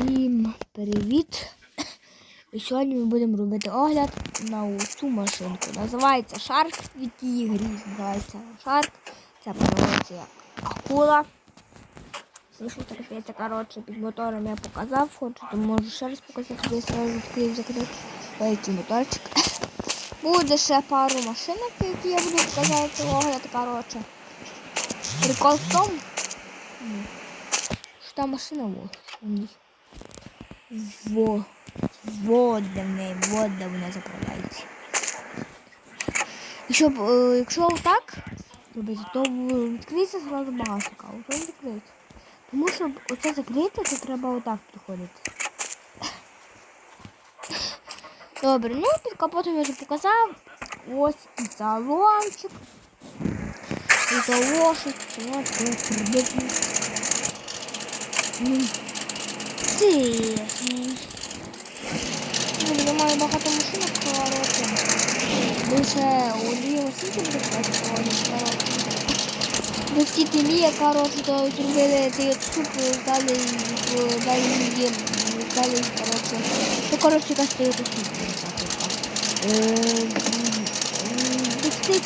Всім привіт! І сьогодні ми будемо робити огляд на цю машинку. Називається Shark від тієї грі. Називається Shark. Це подобається як акула. Слышно, трапляється, коротше, під мотором я показав, хочу, можу ще раз показати, я сразу відкрив закрив. Який моторчик. Буде ще пару машинок, які я буду показати огляд, коротше. Прикол в тому, що та машина вот у них. Во. Вот де в неї, вот де вона заправляється. І щоб, е, якщо отак робити, то відкриється зразу багажника, а ото не відкриється. Тому щоб оце закрити, то треба отак підходити. Добре, ну під капотом я вже показав. Ось і салончик. І за лошадь. Вот, вот, придетно. Ну, Тисні. Блін, я маю багато машинок, коротше. Лише у дві машинки буде сказати, коротше. До всі Лія, коротше, то зробили цей от суп, дали, в- дали їм, дали, коротше. Ну, коротше, якась цей от суп. Достить,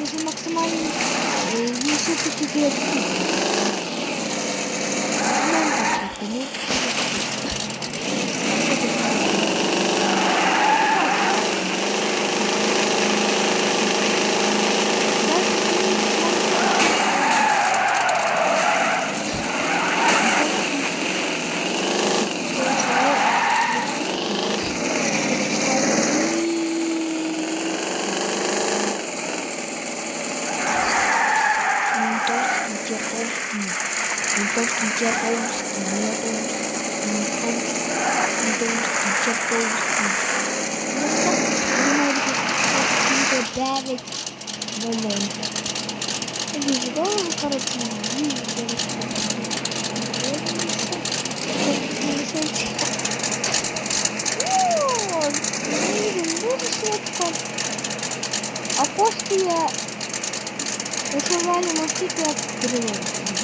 дуже максимальний, їй суп тільки от суп. Ментовский, Чеховский, Ментовский, Ментовский, Чеховский. Девять волей. Дуже довго, коротше, дуже швидко. А коштує Якщо реально морські, як переводити.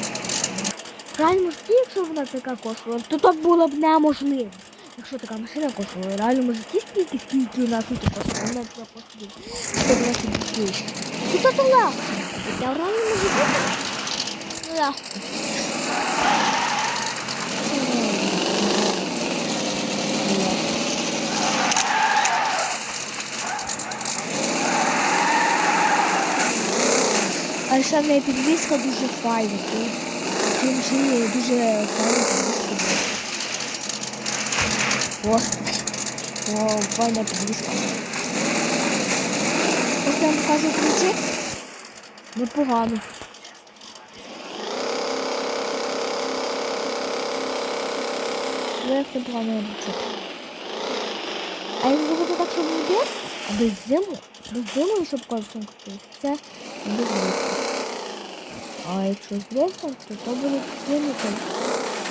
Реально якщо вона така коштувала, то то було б неможливо. Якщо така машина коштувала, реально морські скільки, скільки у нас тут коштувала, вона така коштує 120 тисяч. Ну то легко. Я реально може бути? А ще в неї підвіска дуже файна. Тим ще є дуже файна підвіска. О, о, файна підвіска. Ось я вам покажу ключик. Непогано. Як непогано ключик. А як зробити так, щоб буде? Без диму? Без диму і щоб колесом крутити. Це без близько. А якщо з близьком, то то буде димити.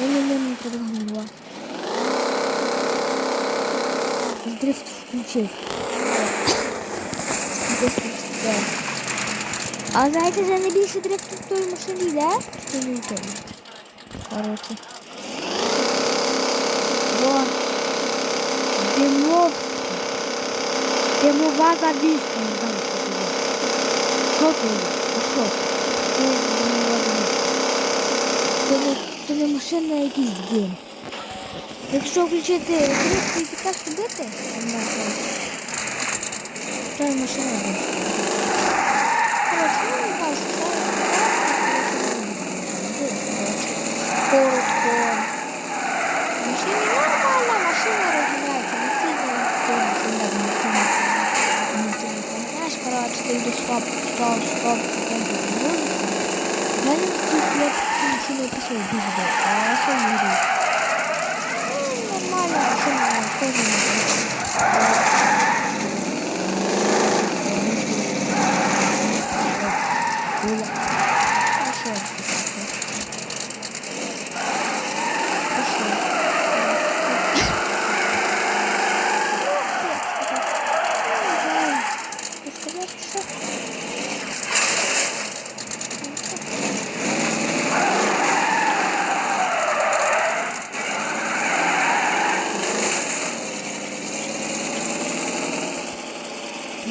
Я не не не треба гнила. Дрифт включив. Десь тут це. А знаєте, за найбільше дрифт в тої машині йде? Чи не йде? Коротше. Во. Димов. Димова завісна. не знаю, що це є. Що це Це не, це не машина, а якийсь дим. Якщо включити дрифт і так ходити, то є машина дим. Коротше, ну не знаю, що це. Коротко. Машина нормальна, машина розбирається, не сильно сильно не сильно не сильно помагаєш, коротше, ти йдеш стоп, стоп, стоп, стоп, в мене тут я цю машину пішов дуже довго, а що не говорю? Ну, нормально, машина теж не Була. А що я скажу? А що?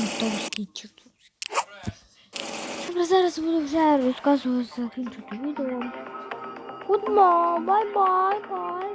Товстий чи товстий. Добре, зараз буду вже розказувати закінчити відео. Гудмо, бай-бай, бай-бай.